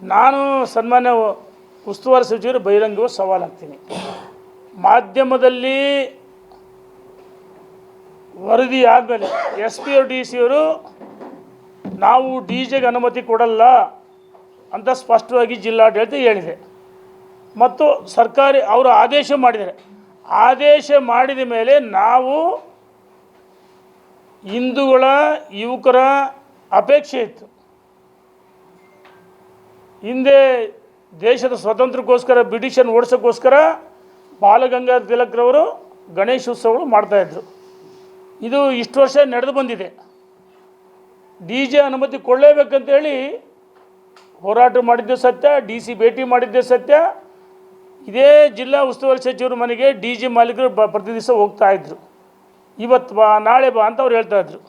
ನಾನು ಸನ್ಮಾನ್ಯ ಉಸ್ತುವಾರಿ ಸಚಿವರು ಬಹಿರಂಗವೂ ಸವಾಲಾಗ್ತೀನಿ. ಮಾಧ್ಯಮದಲ್ಲಿ ವರದಿ ಆದಮೇಲೆ ಎಸ್ ಪಿ ಡಿ ಸಿ ಅವರು, ನಾವು ಡಿ ಜೆಗೆ ಅನುಮತಿ ಕೊಡಲ್ಲ ಅಂತ ಸ್ಪಷ್ಟವಾಗಿ ಜಿಲ್ಲಾಡಳಿತ ಹೇಳಿದೆ. ಮತ್ತು ಸರ್ಕಾರಿ ಅವರು ಆದೇಶ ಮಾಡಿದರೆ ಆದೇಶ ಮಾಡಿದ ಮೇಲೆ ನಾವು ಹಿಂದೂಗಳ ಯುವಕರ ಅಪೇಕ್ಷೆ ಇತ್ತು. ಹಿಂದೆ ದೇಶದ ಸ್ವಾತಂತ್ರ್ಯಕ್ಕೋಸ್ಕರ ಬ್ರಿಟಿಷನ್ನು ಓಡಿಸೋಕ್ಕೋಸ್ಕರ ಬಾಲಗಂಗಾ ತಿಲಕ್ರವರು ಗಣೇಶೋತ್ಸವಗಳು ಮಾಡ್ತಾಯಿದ್ರು ಇದು ಇಷ್ಟು ವರ್ಷ ನಡೆದು ಬಂದಿದೆ. ಡಿ ಜೆ ಅನುಮತಿ ಕೊಡಲೇಬೇಕಂತೇಳಿ ಹೋರಾಟ ಮಾಡಿದ್ದು ಸತ್ಯ, ಡಿ ಸಿ ಭೇಟಿ ಮಾಡಿದ್ದೇ ಸತ್ಯ. ಇದೇ ಜಿಲ್ಲಾ ಉಸ್ತುವಾರಿ ಸಚಿವರ ಮನೆಗೆ ಡಿ ಜಿ ಮಾಲೀಕರು ಬ, ಪ್ರತಿ ದಿವಸ ಹೋಗ್ತಾ ಇದ್ರು. ಇವತ್ತು ಬಾ, ನಾಳೆ ಬಾ ಅಂತ ಅವ್ರು ಹೇಳ್ತಾಯಿದ್ರು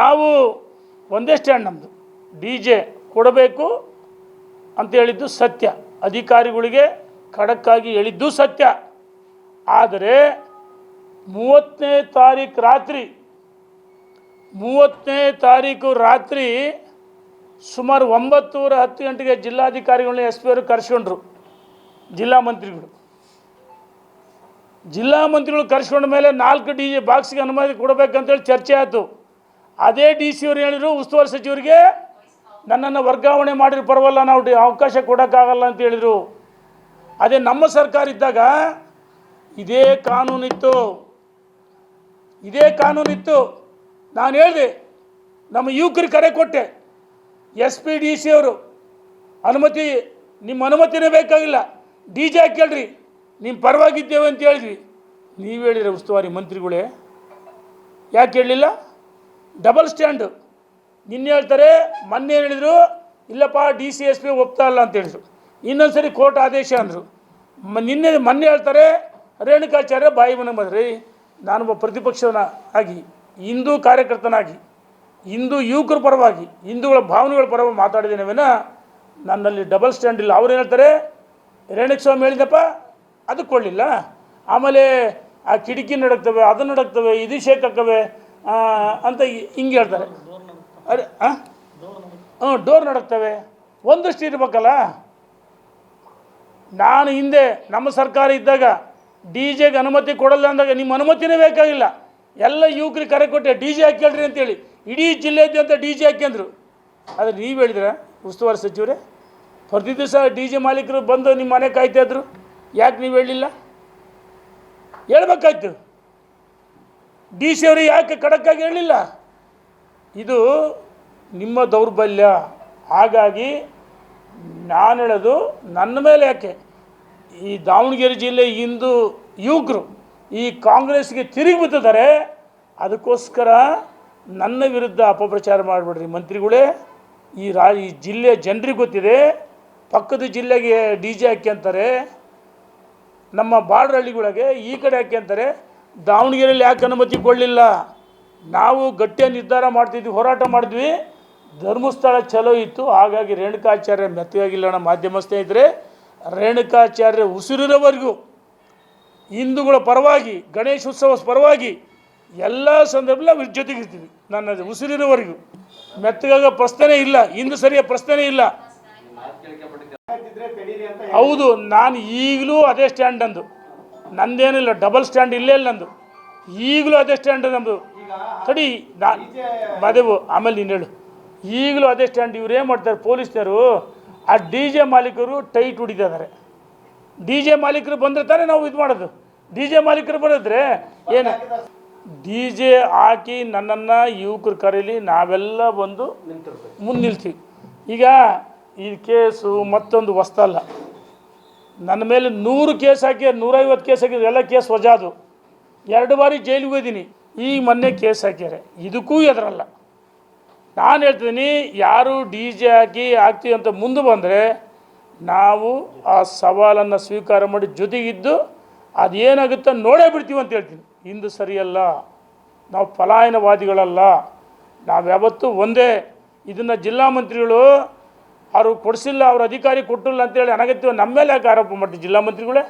ನಾವು ಒಂದೇ ಸ್ಟ್ಯಾಂಡ್ ನಮ್ಮದು ಡಿ ಜೆ ಕೊಡಬೇಕು ಅಂತ ಹೇಳಿದ್ದು ಸತ್ಯ. ಅಧಿಕಾರಿಗಳಿಗೆ ಖಡಕ್ಕಾಗಿ ಹೇಳಿದ್ದು ಸತ್ಯ. ಆದರೆ ಮೂವತ್ತನೇ ತಾರೀಕು ರಾತ್ರಿ, ಮೂವತ್ತನೇ ತಾರೀಕು ರಾತ್ರಿ ಸುಮಾರು ಒಂಬತ್ತೂರ ಹತ್ತು ಗಂಟೆಗೆ ಜಿಲ್ಲಾಧಿಕಾರಿಗಳನ್ನ ಎಸ್ ಪಿ ಅವರು ಕರೆಸ್ಕೊಂಡ್ರು. ಜಿಲ್ಲಾ ಮಂತ್ರಿಗಳು. ಜಿಲ್ಲಾ ಮಂತ್ರಿಗಳು ಕರೆಸ್ಕೊಂಡ ಮೇಲೆ ನಾಲ್ಕು ಡಿ ಜಿ ಬಾಕ್ಸ್ಗೆ ಅನುಮತಿ ಕೊಡಬೇಕಂತೇಳಿ ಚರ್ಚೆ ಆಯಿತು. ಅದೇ ಡಿ ಸಿ ಅವರು ಹೇಳಿದರು ಉಸ್ತುವಾರಿ ಸಚಿವರಿಗೆ ನನ್ನನ್ನು ವರ್ಗಾವಣೆ ಮಾಡಿರೋ ಪರವಲ್ಲ ನಾವು ಡಿ ಅವಕಾಶ ಕೊಡೋಕ್ಕಾಗಲ್ಲ ಅಂತ ಹೇಳಿದರು. ಅದೇ ನಮ್ಮ ಸರ್ಕಾರ ಇದ್ದಾಗ ಇದೇ ಕಾನೂನಿತ್ತು. ಇದೇ ಕಾನೂನಿತ್ತು. ನಾನು ಹೇಳಿದೆ, ನಮ್ಮ ಯುವಕರಿಗೆ ಕರೆ ಕೊಟ್ಟೆ. ಎಸ್ ಪಿ ಡಿ ಸಿ ಅವರು, ಅನುಮತಿ, ನಿಮ್ಮ ಅನುಮತಿನೇ ಬೇಕಾಗಿಲ್ಲ. ಡಿ ಜೆ ಕೇಳ್ರಿ ನಿಮ್ಮ ಪರವಾಗಿದ್ದೇವೆ ಅಂತ ಹೇಳಿದ್ವಿ. ನೀವು ಹೇಳಿದ್ರೆ ಉಸ್ತುವಾರಿ ಮಂತ್ರಿಗಳೇ, ಯಾಕೆ ಹೇಳಲಿಲ್ಲ ಡಬಲ್ ಸ್ಟ್ಯಾಂಡು. ನಿನ್ನೆ ಹೇಳ್ತಾರೆ, ಮೊನ್ನೆ ಹೇಳಿದರು, ಇಲ್ಲಪ್ಪ, ಡಿ ಸಿ ಎಸ್ ಪಿ ಒಪ್ತಾ ಇಲ್ಲ ಅಂತ ಹೇಳಿದ್ರು. ಇನ್ನೊಂದು ಸರಿ ಕೋರ್ಟ್ ಆದೇಶ ಅಂದರು. ನಿನ್ನೆ ಮೊನ್ನೆ ಹೇಳ್ತಾರೆ, ರೇಣುಕಾಚಾರ್ಯ ಬಾಯಿ ಮನೆ ಬಂದ್ರಿ ನಾನೊಬ್ಬ ಪ್ರತಿಪಕ್ಷನ ಆಗಿ, ಹಿಂದೂ ಕಾರ್ಯಕರ್ತನಾಗಿ, ಹಿಂದೂ ಯುವಕರ ಪರವಾಗಿ, ಹಿಂದೂಗಳ ಭಾವನೆಗಳ ಪರವಾಗಿ ಮಾತಾಡಿದ್ದೇನೆ ವಿನ, ನನ್ನಲ್ಲಿ ಡಬಲ್ ಸ್ಟ್ಯಾಂಡ್ ಇಲ್ಲ. ಅವ್ರು ಹೇಳ್ತಾರೆ ರೇಣುಕಸ್ವಾಮಿ ಹೇಳಿದಪ್ಪ ಅದಕ್ಕೆ ಕೊಡಲಿಲ್ಲ. ಆಮೇಲೆ ಆ ಕಿಟಕಿ ನಡಕ್ತವೆ ಅದು ನಡಕ್ತವೆ ಇದು ಶೇಕ್ ಹಾಕವೆ ಅಂತ ಹಿಂಗೆ ಹೇಳ್ತಾರೆ. ಅರೆ ಹಾಂ ಡೋರ್ ನಡಕ್ತವೆ ಒಂದಷ್ಟು ಇರಬೇಕಲ್ಲ? ನಾನು ಹಿಂದೆ, ನಮ್ಮ ಸರ್ಕಾರ ಇದ್ದಾಗ ಡಿ ಜೆಗೆ ಅನುಮತಿ ಕೊಡಲ್ಲ ಅಂದಾಗ ನಿಮ್ಮ ಅನುಮತಿನೇ ಬೇಕಾಗಿಲ್ಲ. ಎಲ್ಲ ಯುವಕರಿಗೆ ಕರೆ ಕೊಟ್ಟೆ, ಡಿ ಜೆ ಹಾಕ್ಯಳ್ರಿ ಅಂತೇಳಿ. ಇಡೀ ಜಿಲ್ಲೆಯಾದ್ಯಂತ ಡಿ ಜೆ ಹಾಕ್ಯಂದ್ರು. ಆದರೆ ನೀವು ಹೇಳಿದ್ರೆ, ಉಸ್ತುವಾರಿ ಸಚಿವರೇ? ಪ್ರತಿ ದಿವಸ ಡಿ ಜೆ ಮಾಲೀಕರು ಬಂದು ನಿಮ್ಮ ಮನೆ ಕಾಯ್ತಾ ಇದ್ರು. ಯಾಕೆ ನೀವು ಹೇಳಿಲ್ಲ ಹೇಳ್ಬೇಕಾಯ್ತು. ಡಿ ಸಿ ಅವರು ಯಾಕೆ ಖಡಕ್ಕಾಗಿ ಹೇಳಿಲ್ಲ ಇದು ನಿಮ್ಮ ದೌರ್ಬಲ್ಯ. ಹಾಗಾಗಿ ನಾನು ಹೇಳೋದು ನನ್ನ ಮೇಲೆ ಯಾಕೆ? ಈ ದಾವಣಗೆರೆ ಜಿಲ್ಲೆ ಇಂದು ಯುವಕರು ಈ ಕಾಂಗ್ರೆಸ್ಗೆ ತಿರುಗಿ ಅದಕ್ಕೋಸ್ಕರ ನನ್ನ ವಿರುದ್ಧ ಅಪಪ್ರಚಾರ ಮಾಡಿಬಿಡ್ರಿ ಮಂತ್ರಿಗಳೇ. ಈ ರಾ, ಈ ಜಿಲ್ಲೆಯ ಜನರಿಗೆ ಗೊತ್ತಿದೆ. ಪಕ್ಕದ ಜಿಲ್ಲೆಗೆ ಡಿ ಜೆ ಹಾಕ್ಯಂತಾರೆ ನಮ್ಮ ಬಾಡ್ರಹಳ್ಳಿಗಳಿಗೆ ಈ ಕಡೆ ಹಾಕ್ಯಂತಾರೆ ದಾವಣಗೆರೆಯಲ್ಲಿ ಯಾಕೆ ಅನುಮತಿ ಕೊಡಲಿಲ್ಲ? ನಾವು ಗಟ್ಟಿಯ ನಿರ್ಧಾರ ಮಾಡ್ತಿದ್ವಿ, ಹೋರಾಟ ಮಾಡಿದ್ವಿ. ಧರ್ಮಸ್ಥಳ ಚಲೋ ಇತ್ತು. ಹಾಗಾಗಿ ರೇಣುಕಾಚಾರ್ಯ ಮೆತ್ತಗಾಗಿಲ್ಲ ನಮ್ಮ ಮಾಧ್ಯಮ ಸ್ನೇಹಿತರೆ. ರೇಣುಕಾಚಾರ್ಯ ಉಸಿರಿರೋವರೆಗೂ ಹಿಂದೂಗಳ ಪರವಾಗಿ, ಗಣೇಶ ಉತ್ಸವ ಪರವಾಗಿ ಎಲ್ಲ ಸಂದರ್ಭದಲ್ಲಿ ಇವ್ರ ಜೊತೆಗಿರ್ತೀವಿ ನನ್ನ ಉಸಿರಿರೋವರೆಗೂ ಮೆತ್ತಗಾಗ ಪ್ರಶ್ನೆ ಇಲ್ಲ. ಇಂದು ಸರಿಯ ಪ್ರಶ್ನೆ ಇಲ್ಲ. ಹೌದು, ನಾನು ಈಗಲೂ ಅದೇ ಸ್ಟ್ಯಾಂಡ್ ಅಂದು. ನಂದೇನಿಲ್ಲ ಡಬಲ್ ಸ್ಟ್ಯಾಂಡ್ ಇಲ್ಲೇ ಇಲ್ಲ ನಂದು. ಈಗಲೂ ಅದೇ ಸ್ಟ್ಯಾಂಡ್ ನಮ್ಮದು ತಡಿ ನಾ ಮಾದೇವು, ಆಮೇಲೆ ನೀನು ಹೇಳು. ಈಗಲೂ ಅದೇ ಸ್ಟ್ಯಾಂಡ್ ಇವ್ರು ಏನು ಮಾಡ್ತಾರೆ ಪೊಲೀಸ್ನವರು? ಆ ಡಿ ಜೆ ಮಾಲೀಕರು ಟೈಟ್ ಹೊಡಿತಿದ್ದಾರೆ ಡಿ ಜೆ ಮಾಲೀಕರು ಬಂದರೆ ತಾನೇ ನಾವು ಇದು ಮಾಡೋದು. ಡಿ ಜೆ ಮಾಲೀಕರು ಬರೋದ್ರೆ ಏನು? ಡಿ ಜೆ ಹಾಕಿ ನನ್ನನ್ನು ಯುವಕರು ಕರೀಲಿ ನಾವೆಲ್ಲ ಬಂದು ಮುಂದೆ ನಿಲ್ತೀವಿ. ಈಗ ಈ ಕೇಸು ಮತ್ತೊಂದು ಹೊಸ್ತಲ್ಲ. ನನ್ನ ಮೇಲೆ ನೂರು ಕೇಸ್ ಹಾಕಿ, ನೂರೈವತ್ತು ಕೇಸ್ ಹಾಕಿದ್ರು ಎಲ್ಲ ಕೇಸ್ ವಜಾದು. ಎರಡು ಬಾರಿ ಜೈಲಿಗೆ ಹೋಗಿದ್ದೀನಿ. ಈಗ ಮೊನ್ನೆ ಕೇಸ್ ಹಾಕ್ಯಾರೆ. ಇದಕ್ಕೂ ಎದರಲ್ಲ. ನಾನು ಹೇಳ್ತೀನಿ, ಯಾರು ಡಿ ಜೆ ಹಾಕಿ ಹಾಕ್ತೀವಿ ಅಂತ ಮುಂದೆ ಬಂದರೆ ನಾವು ಆ ಸವಾಲನ್ನು ಸ್ವೀಕಾರ ಮಾಡಿ ಜೊತೆಗಿದ್ದು ಅದೇನಾಗುತ್ತೆ ನೋಡೇ ಬಿಡ್ತೀವಿ ಅಂತ ಹೇಳ್ತೀನಿ. ಇಂದು ಸರಿಯಲ್ಲ. ನಾವು ಪಲಾಯನವಾದಿಗಳಲ್ಲ. ನಾವು ಯಾವತ್ತೂ ಒಂದೇ ಇದನ್ನು ಜಿಲ್ಲಾ ಮಂತ್ರಿಗಳು ಅವರು ಕೊಡಿಸಿಲ್ಲ, ಅವ್ರ ಅಧಿಕಾರಿ ಕೊಟ್ಟಿಲ್ಲ ಅಂತೇಳಿ ಅನಗತ್ಯ ನಮ್ಮ ಮೇಲೆ ಯಾಕೆ ಆರೋಪ ಮಾಡ್ತೀವಿ ಜಿಲ್ಲಾ ಮಂತ್ರಿಗಳೇ?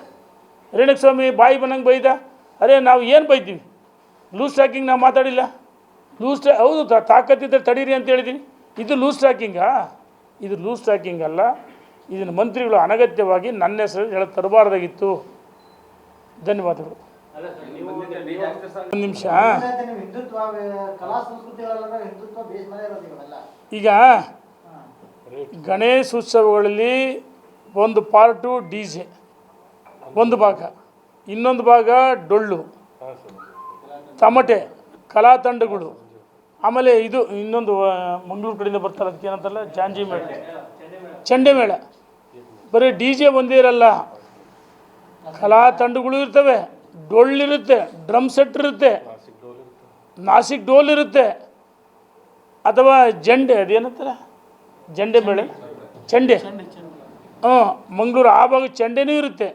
ರೇಣುಕಸ್ವಾಮಿ ಬಾಯಿ ಬಂದಂಗೆ ಬೈದ? ಅರೆ, ನಾವು ಏನು ಬೈತೀವಿ? ಲೂಸ್ ಟ್ರ್ಯಾಕಿಂಗ್ ನಾವು ಮಾತಾಡಿಲ್ಲ. ಲೂಸ್ ಟ್ರ್ಯಾ ಹೌದು ತಾಕತ್ತಿದ್ದರೆ ತಾಕತ್ತಿದ್ರೆ ತಡೀರಿ ಅಂತ ಹೇಳಿದ್ದೀನಿ ಇದು ಲೂಸ್ ಟ್ರ್ಯಾಕಿಂಗಾ ಇದು ಲೂಸ್ ಟ್ರ್ಯಾಕಿಂಗ್ ಅಲ್ಲ. ಇದನ್ನು ಮಂತ್ರಿಗಳು ಅನಗತ್ಯವಾಗಿ ನನ್ನ ಹೆಸರು ಹೇಳ ತರಬಾರ್ದಾಗಿತ್ತು ಧನ್ಯವಾದಗಳು. ಒಂದು ನಿಮಿಷ. ಈಗ ಗಣೇಶ ಉತ್ಸವಗಳಲ್ಲಿ ಒಂದು ಪಾರ್ಟು ಡಿ ಜೆ ಒಂದು ಭಾಗ. ಇನ್ನೊಂದು ಭಾಗ ಡೊಳ್ಳು. ತಮಟೆ, ಕಲಾ ತಂಡಗಳು. ಆಮೇಲೆ ಇದು ಇನ್ನೊಂದು ಮಂಗಳೂರು ಕಡೆಯಿಂದ ಬರ್ತಾರೆ, ಅದಕ್ಕೆ ಏನಂತಾರಲ್ಲ ಜಾಂಜಿ ಮೇಳ. ಚಂಡೆ ಮೇಳ. ಬರೀ ಡಿ ಜೆ ಒಂದೇ ಇರಲ್ಲ. ಕಲಾ ತಂಡಗಳು ಇರ್ತವೆ. ಡೊಳ್ಳಿರುತ್ತೆ ಡ್ರಮ್ ಸೆಟ್ ಇರುತ್ತೆ. ನಾಸಿಕ್ ಡೋಲ್ ಇರುತ್ತೆ. ಅಥವಾ ಜಂಡೆ, ಅದೇನಂತಾರ? ಜಂಡೆ ಮೇಳೆ? ಚಂಡೆ. ಹ್ಞೂ ಮಂಗಳೂರು ಆ ಭಾಗ ಚಂಡೆನೂ ಇರುತ್ತೆ.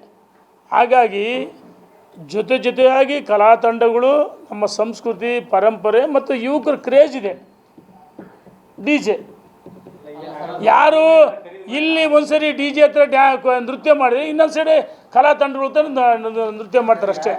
ಹಾಗಾಗಿ ಜೊತೆ ಜೊತೆಯಾಗಿ ಕಲಾ ತಂಡಗಳು, ನಮ್ಮ ಸಂಸ್ಕೃತಿ, ಪರಂಪರೆ ಮತ್ತು ಯುವಕರ ಕ್ರೇಜ್ ಇದೆ. ಡಿ ಜೆ ಯಾರು ಇಲ್ಲಿ ಒಂದ್ಸರಿ ಡಿ ಜೆ ಹತ್ರ ಡ್ಯಾ, ನೃತ್ಯ ಮಾಡಿದ್ರೆ ಇನ್ನೊಂದು ಸೈಡೆ ಕಲಾ ತಂಡಗಳು ನೃತ್ಯ ಮಾಡ್ತಾರೆ ಅಷ್ಟೇ